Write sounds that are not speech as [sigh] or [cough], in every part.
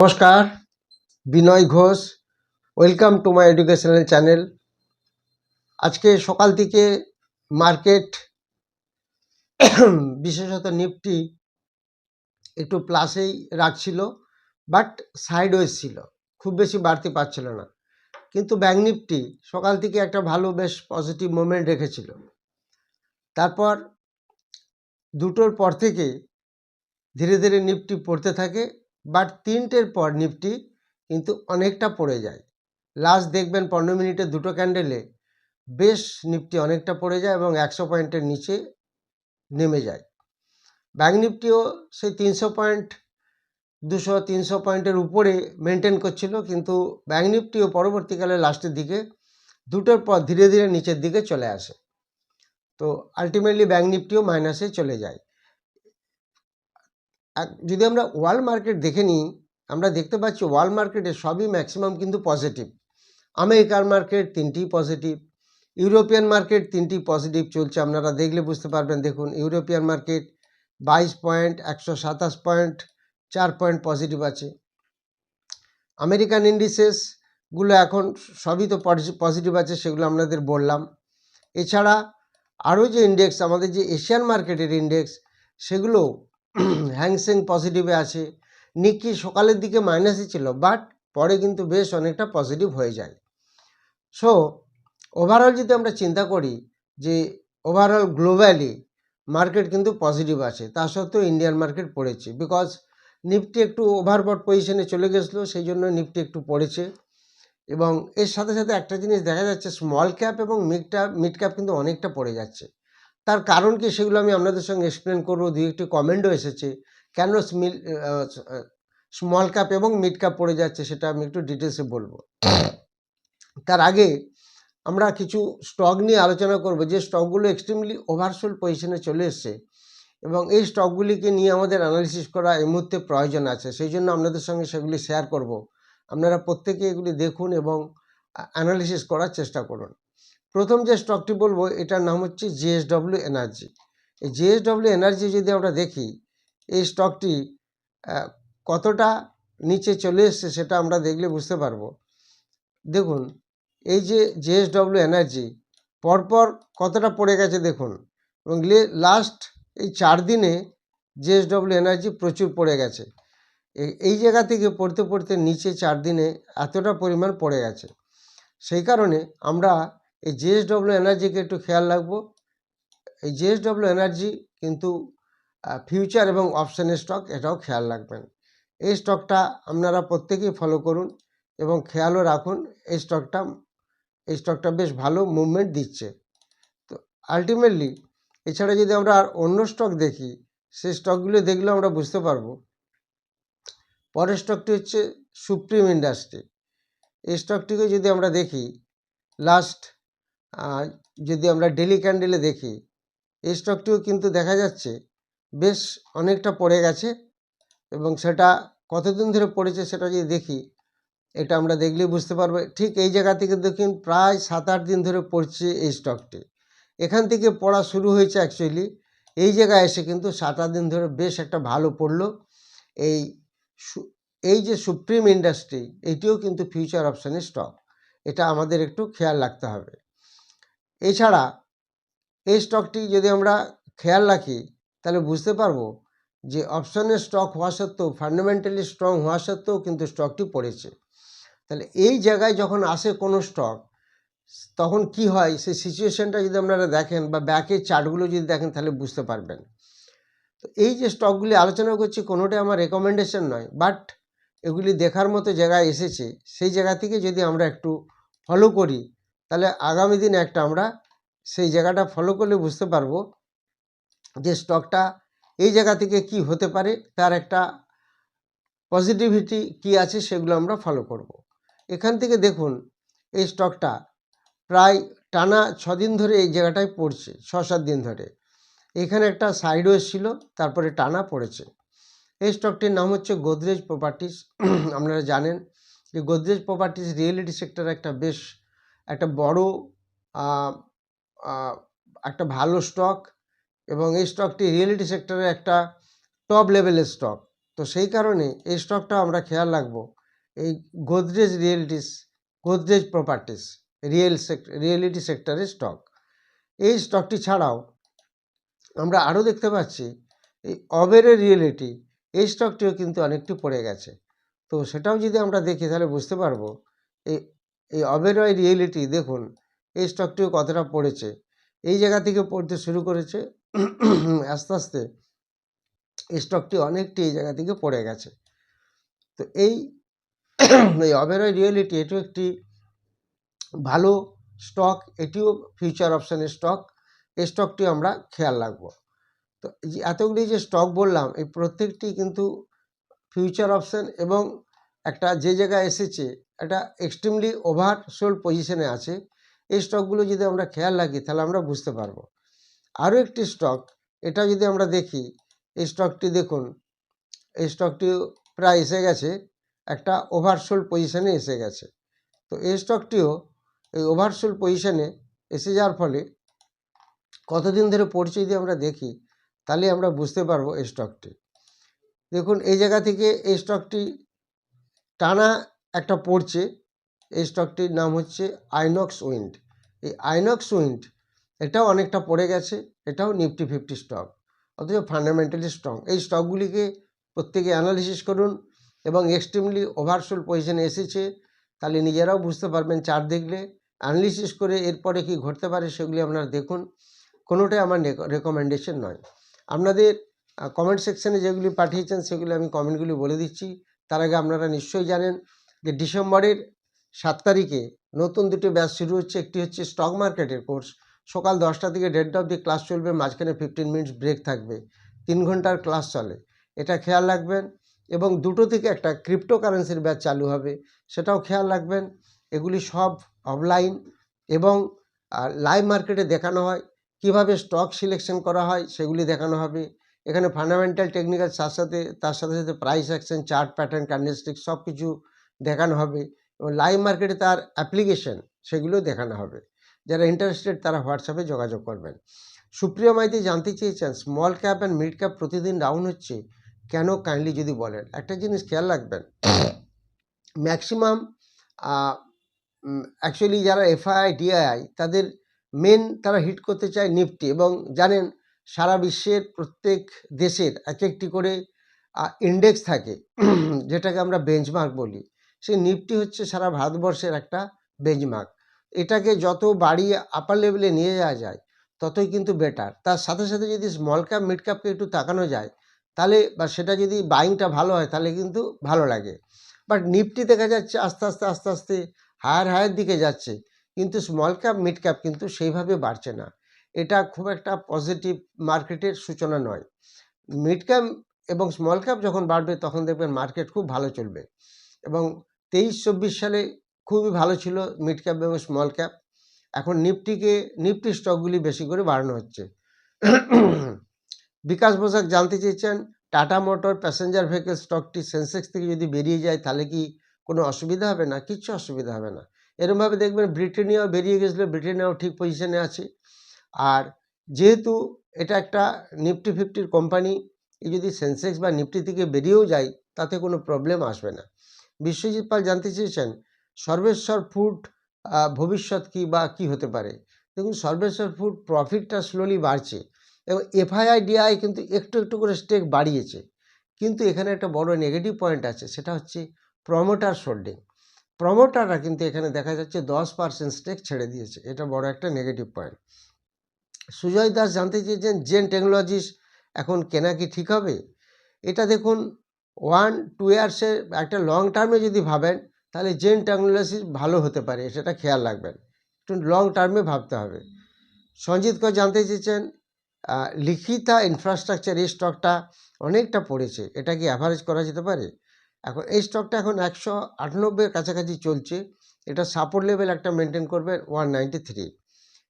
নমস্কার, Binay Ghosh welcome to my educational channel আজকে সকাল থেকে মার্কেট [coughs] বিশেষত নিফটি একটু প্লাসেই রাখছিল বাট সাইডওয়েজ ছিল, খুব বেশি বাড়তে পারছিল না। কিন্তু ব্যাঙ্ক নিফটি সকাল থেকে একটা ভালো বেশ পজিটিভ মোমেন্ট রেখেছিল। তারপর দুটোর পর থেকে ধীরে ধীরে নিফটি পড়তে থাকে বাট তিনটের পর নিফটি কিন্তু অনেকটা পড়ে যায়। লাস্ট দেখবেন পনেরো মিনিটে দুটো ক্যান্ডেলে বেশ নিফটি অনেকটা পড়ে যায় এবং একশো পয়েন্টের নিচে নেমে যায়। ব্যাঙ্ক নিফটিও সেই তিনশো পয়েন্ট, দুশো, তিনশো পয়েন্টের উপরে মেনটেন করছিল কিন্তু ব্যাঙ্ক নিফটিও পরবর্তীকালে লাস্টের দিকে দুটোর পর ধীরে ধীরে নিচের দিকে চলে আসে। তো আলটিমেটলি ব্যাঙ্ক নিফটিও মাইনাসে চলে যায়। যদি আমরা ওয়ার্ল্ড মার্কেট দেখে নিই, আমরা দেখতে পাচ্ছি ওয়ার্ল্ড মার্কেটে সবই ম্যাক্সিমাম কিন্তু পজিটিভ। আমেরিকার মার্কেট তিনটি পজিটিভ, ইউরোপিয়ান মার্কেট তিনটি পজিটিভ চলছে, আপনারা দেখলে বুঝতে পারবেন। দেখুন, ইউরোপিয়ান মার্কেট বাইশ পয়েন্ট, একশো সাতাশ পয়েন্ট, চার পয়েন্ট পজিটিভ আছে। আমেরিকান ইন্ডিসেসগুলো এখন সবই তো পজিটিভ আছে সেগুলো আপনাদের বললাম। এছাড়া আরও যে ইন্ডেক্স আমাদের যে এশিয়ান মার্কেটের ইন্ডেক্স সেগুলো হ্যাংসেং পজিটিভে আছে। নিকি সকালের দিকে মাইনাসে ছিল বাট পরে কিন্তু বেশ অনেকটা পজিটিভ হয়ে যায়। সো ওভারঅল যদি আমরা চিন্তা করি যে ওভারঅল গ্লোবালি মার্কেট কিন্তু পজিটিভ আছে, তা সত্ত্বেও ইন্ডিয়ান মার্কেট পড়েছে। বিকজ নিফটি একটু ওভারবট পজিশনে চলে গেছিল, সেই জন্য নিফটি একটু পড়েছে। এবং এর সাথে সাথে একটা জিনিস দেখা যাচ্ছে স্মল ক্যাপ এবং মিডটা মিড ক্যাপ কিন্তু অনেকটা পড়ে যাচ্ছে। তার কারণ কি সেগুলো আমি আপনাদের সঙ্গে এক্সপ্লেন করব। দুই একটি কমেন্টও এসেছে। কেন স্মিল স্মল কাপ এবং মিড কাপ পড়ে যাচ্ছে সেটা আমি একটু ডিটেলসে বলব। তার আগে আমরা কিছু স্টক নিয়ে আলোচনা করব। যে স্টকগুলো এক্সট্রিমলি ওভারসোল পজিশনে চলে এসছে এবং এই স্টকগুলিকে নিয়ে আমাদের অ্যানালিসিস করা এই মুহূর্তে প্রয়োজন আছে। সেই জন্য আপনাদের সঙ্গে সেগুলি শেয়ার করব। আপনারা প্রত্যেকে এগুলি দেখুন এবং অ্যানালিসিস করার চেষ্টা করুন। প্রথম যে স্টকটি বলব, এটার নাম হচ্ছে জিএসডব্লিউ এনার্জি এই জিএসডব্লিউ এনার্জি যদি আমরা দেখি, এই স্টকটি কতটা নিচে চলে এসছে সেটা আমরা দেখলে বুঝতে পারব। দেখুন, এই যে জেএসডব্লিউ এনার্জি পরপর কতটা পড়ে গেছে দেখুন। এবং লাস্ট এই চার দিনে জেএসডব্লিউ এনার্জি প্রচুর পড়ে গেছে। এই জায়গা থেকে পড়তে পড়তে নিচে চার দিনে এতটা পরিমাণ পড়ে গেছে। সেই কারণে আমরা এই জেএসডব্লিউ এনার্জিকে একটু খেয়াল রাখব। এই জেএসডব্লিউ এনার্জি কিন্তু ফিউচার এবং অপশানের স্টক এটাও খেয়াল রাখবেন। এই স্টকটা আপনারা প্রত্যেকেই ফলো করুন এবং খেয়ালও রাখুন, এই স্টকটা এই স্টকটা বেশ ভালো মুভমেন্ট দিচ্ছে। তো আলটিমেটলি এছাড়া যদি আমরা আর অন্য স্টক দেখি, সেই স্টকগুলো দেখলেও আমরা বুঝতে পারব। পরের স্টকটি হচ্ছে সুপ্রিম ইন্ডাস্ট্রি এই স্টকটিকে যদি আমরা দেখি লাস্ট যদি আমরা ডেলি ক্যান্ডেলে দেখি, এই স্টকটিও কিন্তু দেখা যাচ্ছে বেশ অনেকটা পড়ে গেছে এবং সেটা কতদিন ধরে পড়েছে সেটা যদি দেখি, এটা আমরা দেখলেই বুঝতে পারব। ঠিক এই জায়গা থেকে দেখুন প্রায় সাত আট দিন ধরে পড়ছে এই স্টকটি এখান থেকে পড়া শুরু হয়েছে অ্যাকচুয়ালি এই জায়গায় এসে কিন্তু সাত আট দিন ধরে বেশ একটা ভালো পড়ল। এই এই যে সুপ্রিম ইন্ডাস্ট্রি এটিও কিন্তু ফিউচার অপশানের স্টক এটা আমাদের একটু খেয়াল রাখতে হবে। এছাড়া এই স্টকটি যদি আমরা খেয়াল রাখি, তাহলে বুঝতে পারব যে অপশনের স্টক হওয়া সত্ত্বেও ফান্ডামেন্টালি স্ট্রং হওয়া সত্ত্বেও কিন্তু স্টকটি পড়েছে। তাহলে এই জায়গায় যখন আসে কোনো স্টক তখন কি হয়? সেই সিচুয়েশানটা যদি আপনারা দেখেন বা ব্যাকের চার্টগুলো যদি দেখেন, তাহলে বুঝতে পারবেন। তো এই যে স্টকগুলি আলোচনা করছি কোনোটাই আমার রেকমেন্ডেশন নয় বাট এগুলি দেখার মতো জায়গায় এসেছে। সেই জায়গা থেকে যদি আমরা একটু ফলো করি তাহলে আগামী দিনে একটা আমরা সেই জায়গাটা ফলো করলে বুঝতে পারব যে স্টকটা এই জায়গা থেকে কি হতে পারে, তার একটা পজিটিভিটি কি আছে সেগুলো আমরা ফলো করব। এখান থেকে দেখুন, এই স্টকটা প্রায় টানা ছদিন ধরে এই জায়গাটায় পড়ছে ছ সাত দিন ধরে। এখানে একটা সাইডওয়েজ ছিল, তারপরে টানা পড়েছে। এই স্টকটির নাম হচ্ছে গোদরেজ প্রপার্টিস [clears throat] আপনারা জানেন যে গোদরেজ প্রপার্টিস রিয়েলিটি সেক্টর একটা বেশ একটা বড় একটা ভালো স্টক এবং এই স্টকটি রিয়েলিটি সেক্টরের একটা টপ লেভেলের স্টক তো সেই কারণে এই স্টকটা আমরা খেয়াল রাখব। এই Godrej realities Godrej properties real sector reality সেক্টরের স্টক এই স্টকটি ছাড়াও আমরা আরও দেখতে পাচ্ছি, এই অবেরের রিয়েলিটি এই স্টকটিও কিন্তু অনেকটি পড়ে গেছে। তো সেটাও যদি আমরা দেখি তাহলে বুঝতে পারব, এই এই অবেরয় রিয়েলিটি দেখুন, এই স্টকটিও কতটা পড়েছে। এই জায়গা থেকে পড়তে শুরু করেছে, আস্তে আস্তে এই স্টকটি অনেকটি এই জায়গা থেকে পড়ে গেছে। তো এই এই অবেরয় রিয়েলিটি এটিও একটি ভালো স্টক এটিও ফিউচার অপশানের স্টক এই স্টকটি আমরা খেয়াল রাখব। তো এতগুলি যে স্টক বললাম, এই প্রত্যেকটি কিন্তু ফিউচার অপশান এবং একটা যে জায়গায় এসেছে, একটা এক্সট্রিমলি ওভার সোল পজিশনে আছে, এই স্টকগুলো যদি আমরা খেয়াল রাখি, তাহলে আমরা বুঝতে পারব। আরও একটি স্টক এটা যদি আমরা দেখি, এই স্টকটি দেখুন, এই স্টকটি প্রায় এসে গেছে, একটা ওভারসোল পজিশনে এসে গেছে। তো এই স্টকটিও এই ওভারসোল পজিশনে এসে যাওয়ার ফলে কতদিন ধরে পড়ছে যদি আমরা দেখি, তাহলে আমরা বুঝতে পারব এই স্টকটি দেখুন, এই জায়গা থেকে এই স্টকটি টানা একটা পড়ছে, এই স্টকটির নাম হচ্ছে আইনক্স উইন্ড এই আইনক্স উইন্ড এটাও অনেকটা পড়ে গেছে, এটাও নিফটি ফিফটি স্টক অথচ ফান্ডামেন্টালি স্ট্রং এই স্টকগুলিকে প্রত্যেকে অ্যানালিসিস করুন এবং এক্সট্রিমলি ওভারসোল পজিশনে এসেছে, তাহলে নিজেরাও বুঝতে পারবেন চার দেখলে। অ্যানালিসিস করে এরপরে কি ঘটতে পারে সেগুলি আপনারা দেখুন। কোনোটাই আমার রেকমেন্ডেশন নয়। আপনাদের কমেন্ট সেকশনে যেগুলি পাঠিয়েছেন সেগুলি আমি কমেন্টগুলি বলে দিচ্ছি। তার আগে আপনারা নিশ্চয়ই জানেন যে ডিসেম্বরের সাত তারিখে নতুন দুটি ব্যাচ শুরু হচ্ছে। একটি হচ্ছে স্টক মার্কেটের কোর্স সকাল দশটা থেকে দেড়টা অবধি ক্লাস চলবে, মাঝখানে ফিফটিন মিনিটস ব্রেক থাকবে। তিন ঘণ্টার ক্লাস চলে। এটা খেয়াল রাখবেন এবং দুটো থেকে একটা ক্রিপ্টো কারেন্সির ব্যাচ চালু হবে, সেটাও খেয়াল রাখবেন। এগুলি সব অফলাইন এবং লাইভ মার্কেটে দেখানো হয়। কীভাবে স্টক সিলেকশন করা হয়, সেগুলি দেখানো হবে। এখানে ফান্ডামেন্টাল টেকনিক্যাল সাথে সাথে, তার সাথে সাথে price action chart pattern candlestick সব কিছু দেখানো হবে এবং লাইভ মার্কেটে তার অ্যাপ্লিকেশন সেগুলো দেখানো হবে। যারা ইন্টারেস্টেড তারা হোয়াটসঅ্যাপে যোগাযোগ করবেন। সুপ্রিয় মাইতি, জানতে চেয়েছেন small cap and mid cap প্রতিদিন ডাউন হচ্ছে কেন? কাইন্ডলি যদি বলেন। একটা জিনিস খেয়াল রাখবেন ম্যাক্সিমাম অ্যাকচুয়ালি যারা এফআইআই ডিআইআই তাদের মেন তারা হিট করতে চায় নিফটি এবং জানেন সারা বিশ্বের প্রত্যেক দেশের এক একটি করে ইন্ডেক্স থাকে, যেটাকে আমরা বেঞ্চমার্ক বলি। সেই নিফটি হচ্ছে সারা ভারতবর্ষের একটা বেঞ্চমার্ক এটাকে যত বাড়িয়ে আপার লেভেলে নিয়ে যাওয়া যায়, ততই কিন্তু বেটার তার সাথে সাথে যদি স্মল ক্যাপ মিড ক্যাপকে একটু তাকানো যায়, তাহলে বা সেটা যদি বাইংটা ভালো হয়, তাহলে কিন্তু ভালো লাগে। বাট নিফটি দেখা যাচ্ছে আস্তে আস্তে আস্তে আস্তে হায়ার হায়ার দিকে যাচ্ছে। কিন্তু স্মল ক্যাপ মিড ক্যাপ কিন্তু সেইভাবে বাড়ছে না। এটা খুব একটা পজিটিভ মার্কেটের সূচনা নয়। মিড ক্যাপ এবং স্মল ক্যাপ যখন বাড়বে, তখন দেখবেন মার্কেট খুব ভালো চলবে। এবং তেইশ চব্বিশ সালে খুবই ভালো ছিল মিড ক্যাপ এবং স্মল ক্যাপ এখন নিফটিকে, নিফটি স্টকগুলি বেশি করে বাড়ানো হচ্ছে। বিকাশ বসাক জানতে চেয়েছেন, টাটা মোটর প্যাসেঞ্জার ভেহিকেল স্টকটি সেন্সেক্স থেকে যদি বেরিয়ে যায়, তাহলে কি কোনো অসুবিধা হবে না? কিচ্ছু অসুবিধা হবে না। এরমভাবে দেখবেন ব্রিটেনিয়াও বেরিয়ে গেছিল ব্রিটেনিয়াও ঠিক পজিশনে আছে। আর যেহেতু এটা একটা নিফটি ফিফটির কোম্পানি যদি সেন্সেক্স বা নিফটি থেকে বেরিয়েও যায়, তাতে কোনো প্রবলেম আসবে না। বিশ্বজিৎ পাল জানতে চেয়েছেন, সর্বেশ্বর ফুড ভবিষ্যৎ কি বা কি হতে পারে? দেখুন, সর্বেশ্বর ফুড প্রফিটটা স্লোলি বাড়ছে এবং এফআইআই ডিআই কিন্তু একটু একটু করে স্টেক বাড়িয়েছে। কিন্তু এখানে একটা বড় নেগেটিভ পয়েন্ট আছে, সেটা হচ্ছে প্রমোটার হোল্ডিং প্রমোটাররা কিন্তু এখানে দেখা যাচ্ছে দশ পার্সেন্ট স্টেক ছেড়ে দিয়েছে, এটা বড় একটা নেগেটিভ পয়েন্ট সুজয় দাস জানতে চেয়েছেন, জেন টেকনোলজিস এখন কেনা কি ঠিক হবে? এটা দেখুন, ওয়ান, টু ইয়ার্সের একটা লং টার্মে যদি ভাবেন, তাহলে জেন টেকনোলজিস ভালো হতে পারে, সেটা খেয়াল রাখবেন। একটু লং টার্মে ভাবতে হবে। সঞ্জিত কর জানতে চেয়েছেন লিখিতা ইনফ্রাস্ট্রাকচার, এই স্টকটা অনেকটা পড়েছে, এটা কি অ্যাভারেজ করা যেতে পারে? এখন এই স্টকটা এখন একশো আটানব্বইয়ের কাছাকাছি চলছে, এটা সাপোর্ট লেভেল একটা মেনটেন করবে one ninety three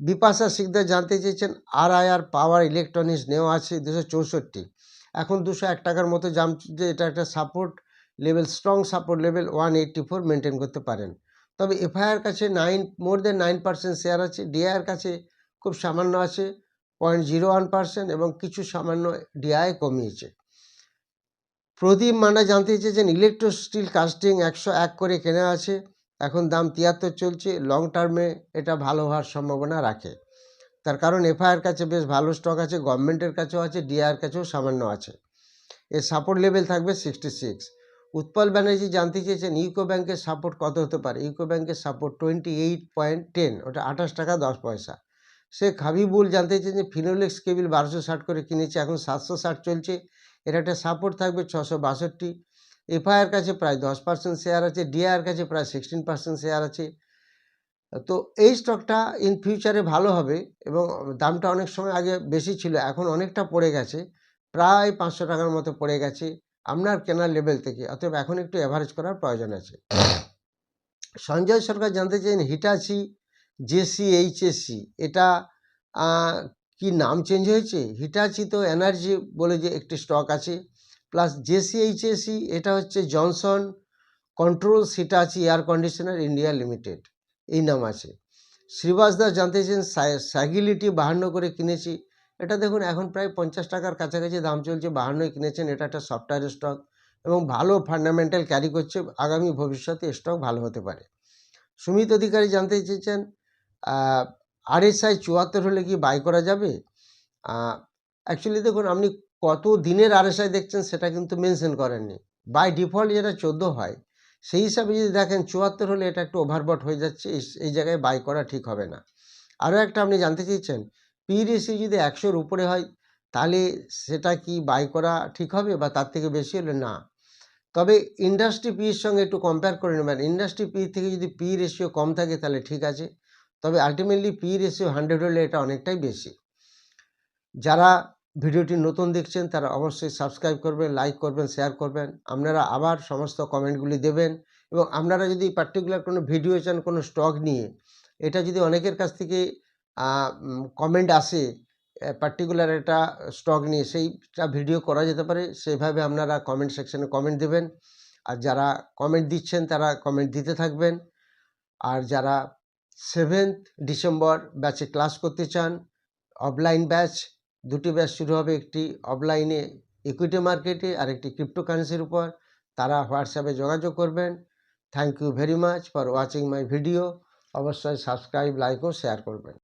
Bipasha Sikdar জানতে চেয়েছেন আর আই আর পাওয়ার ইলেকট্রনিক্স নেওয়া আছে দুশো চৌষট্টি। এখন দুশো এক টাকার মতো জাম যে এটা একটা support level strong support level one eighty four maintain করতে পারেন। তবে এফআইআর কাছে nine more than nine percent share আছে ডিআইয়ের কাছে খুব সামান্য আছে পয়েন্ট জিরো ওয়ান পার্সেন্ট এবং কিছু সামান্য ডিআই কমিয়েছে। প্রদীপ মান্ডা জানতে চেয়েছেন ইলেকট্রো স্টিল কাস্টিং একশো এক করে কেনা আছে এখন দাম তিয়াত্তর চলছে লং টার্মে এটা ভালো হওয়ার সম্ভাবনা রাখে। তার কারণ এফআইআর কাছে বেশ ভালো স্টক আছে গভর্নমেন্টের কাছেও আছে ডিআর কাছেও সামান্য আছে। এর সাপোর্ট লেভেল থাকবে সিক্সটি সিক্স উৎপল ব্যানার্জি জানতে চেয়েছেন, ইউকো ব্যাংকের সাপোর্ট কত হতে পারে? ইউকো ব্যাংকের support twenty eight point ten ওটা আঠাশ টাকা দশ পয়সা। শেখ হাবিবুল জানতে চেয়েছেন যে ফিনোলেক্স কেবিল বারোশো ষাট করে কিনেছে, এখন সাতশো ষাট চলছে। এর একটা সাপোর্ট থাকবে ছশো বাষট্টি। এফআইআর কাছে প্রায় দশ পার্সেন্ট শেয়ার আছে ডিআর কাছে প্রায় সিক্সটিন পার্সেন্ট শেয়ার আছে। তো এই স্টকটা ইন ফিউচারে ভালো হবে এবং দামটা অনেক সময় আগে বেশি ছিল, এখন অনেকটা পড়ে গেছে, প্রায় পাঁচশো টাকার মতো পড়ে গেছে আপনার কেনার লেভেল থেকে, অতএব এখন একটু অ্যাভারেজ করার প্রয়োজন আছে। সঞ্জয় সরকার জানতে চাইছেন হিটাচি জেসি এইচএসসি এটা কি নাম চেঞ্জ হয়েছে? হিটাচি তো এনার্জি বলে যে একটি স্টক আছে। প্লাস জেসি এইচএসসি এটা হচ্ছে Johnson Controls Hitachi air conditioner India limited এই নাম আছে। শ্রীবাস দাস জানতে চেয়েছেন স্যাগিলিটি বাহান্ন করে কিনেছি। এটা দেখুন, এখন প্রায় পঞ্চাশ টাকার কাছাকাছি দাম চলছে, বাহান্নই কিনেছেন, এটা একটা সফটওয়্যার স্টক এবং ভালো ফান্ডামেন্টাল ক্যারি করছে, আগামী ভবিষ্যতে স্টক ভালো হতে পারে। সুমিত অধিকারী জানতে চেয়েছেন আরএসআই চুয়াত্তর হলে কি বাই করা যাবে? অ্যাকচুয়ালি দেখুন, আপনি কত দিনের আর আরএসআই দেখছেন সেটা কিন্তু মেনশন করেননি। বাই ডিফল্ট যেটা চোদ্দ হয়, সেই হিসাবে যদি দেখেন চুয়াত্তর হলে এটা একটু ওভারবট হয়ে যাচ্ছে, এই- জায়গায় বাই করা ঠিক হবে না। আরও একটা আপনি জানতে চেয়েছেন পি রেসি যদি একশোর উপরে হয়, তাহলে সেটা কি বাই করা ঠিক হবে বা তার থেকে বেশি হলে না? তবে ইন্ডাস্ট্রি পির সঙ্গে একটু কম্পেয়ার করে নেবেন। ইন্ডাস্ট্রি পি থেকে যদি পি রেশিও কম থাকে তাহলে ঠিক আছে, তবে আলটিমেটলি পি রেশিও হান্ড্রেড হলে এটা অনেকটাই বেশি। যারা ভিডিওটি নতুন দেখছেন তারা অবশ্যই সাবস্ক্রাইব করবেন, লাইক করবেন, শেয়ার করবেন। আপনারা আবার সমস্ত কমেন্টগুলি দেবেন এবং আপনারা যদি পার্টিকুলার কোনো ভিডিও চান, কোনো স্টক নিয়ে, এটা যদি অনেকের কাছ থেকে কমেন্ট আসে পার্টিকুলার একটা স্টক নিয়ে, সেইটা ভিডিও করা যেতে পারে, সেভাবে আপনারা কমেন্ট সেকশনে কমেন্ট দেবেন। আর যারা কমেন্ট দিচ্ছেন, তারা কমেন্ট দিতে থাকবেন। আর যারা সেভেন্থ ডিসেম্বর ব্যাচে ক্লাস করতে চান অফলাইন ব্যাচ দুটি ব্যাচ শুরু হবে একটি অফলাইনে ইকুইটি মার্কেটে আর একটি ক্রিপ্টোকারেন্সির উপর। তারা হোয়াটসঅ্যাপে যোগাযোগ করবেন। Thank you very much for watching my video অবশ্যই সাবস্ক্রাইব লাইক ও শেয়ার করবেন।